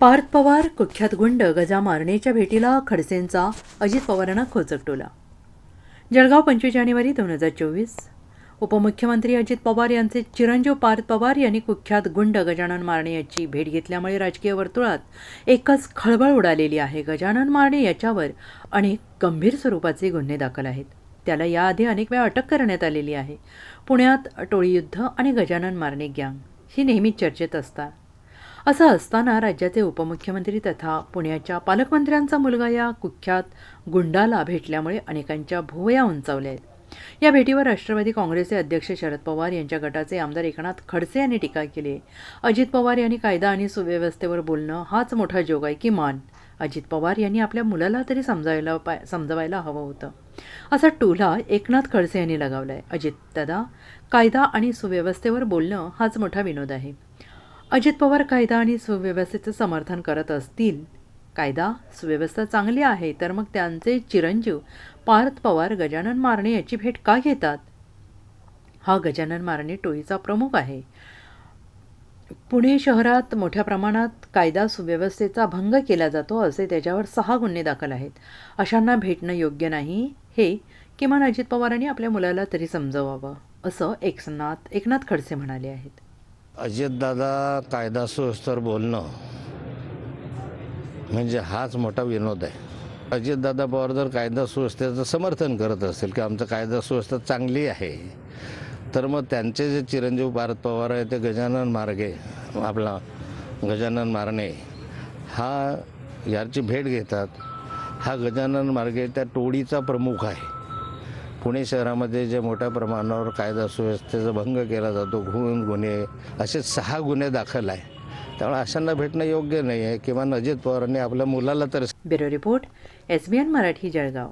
पार्थ पवार कुख्यात गुंड गजा मारणेच्या भेटीला खडसेंचा अजित पवारांना खोचकटोला जळगाव पंचवीस जानेवारी दोन हजार चोवीस. उपमुख्यमंत्री अजित पवार यांचे चिरंजीव पार्थ पवार यांनी कुख्यात गुंड गजानन मारणे याची भेट घेतल्यामुळे राजकीय वर्तुळात एकच खळबळ उडालेली आहे. गजानन मारणे याच्यावर अनेक गंभीर स्वरूपाचे गुन्हे दाखल आहेत. त्याला याआधी अनेक वेळा अटक करण्यात आलेली आहे. पुण्यात टोळीयुद्ध आणि गजानन मारणे गँग ही नेहमीच चर्चेत असतात. असं असताना राज्याचे उपमुख्यमंत्री तथा पुण्याच्या पालकमंत्र्यांचा मुलगा या कुख्यात गुंडाला भेटल्यामुळे अनेकांच्या भुवया उंचावल्या आहेत. या भेटीवर राष्ट्रवादी काँग्रेसचे अध्यक्ष शरद पवार यांच्या गटाचे आमदार एकनाथ खडसे यांनी टीका केली. आहे. अजित पवार यांनी कायदा आणि सुव्यवस्थेवर बोलणं हाच मोठा जोग आहे की मान. अजित पवार यांनी आपल्या मुलाला तरी समजायला पाय समजवायला हवं होतं. असा टोला एकनाथ खडसे यांनी लगावला आहे अजित दादा कायदा आणि सुव्यवस्थेवर बोलणं हाच मोठा विनोद आहे. अजित पवार कायदा आणि सुव्यवस्थेचं समर्थन करत असतील. कायदा सुव्यवस्था चांगली आहे तर मग त्यांचे चिरंजीव पार्थ पवार गजानन मारणे याची भेट का घेतात? हा गजानन मारणे टोळीचा प्रमुख आहे. पुणे शहरात मोठ्या प्रमाणात कायदा सुव्यवस्थेचा भंग केला जातो असे त्याच्यावर सहा गुन्हे दाखल आहेत. अशांना भेटणं योग्य नाही हे किमान अजित पवारांनी आपल्या मुलाला तरी समजवावं असं एकनाथ एकनाथ खडसे म्हणाले आहेत. अजितदादा कायदा सुस्तर बोलणं म्हणजे हाच मोठा विनोद आहे. अजितदादा पवार जर कायदा सुव्यवस्थेचं समर्थन करत असेल की आमचं कायदा सुव्यवस्था चांगली आहे तर मग त्यांचे जे चिरंजीव भारत पवार आहे ते गजानन मार्गे आपला गजानन मारणे हा याची भेट घेतात. हा गजानन मार्गे त्या टोळीचा प्रमुख आहे. पुणे शहरामध्ये जे मोठ्या प्रमाणावर कायदा सुव्यवस्थेचा भंग केला जातो गुण गुन्हे असे सहा गुन्हे दाखल आहे. त्यामुळे अशांना भेटणं योग्य नाही आहे किंवा अजित पवारांनी आपल्या मुलाला तर bureau report S B N Marathi Jalgaon.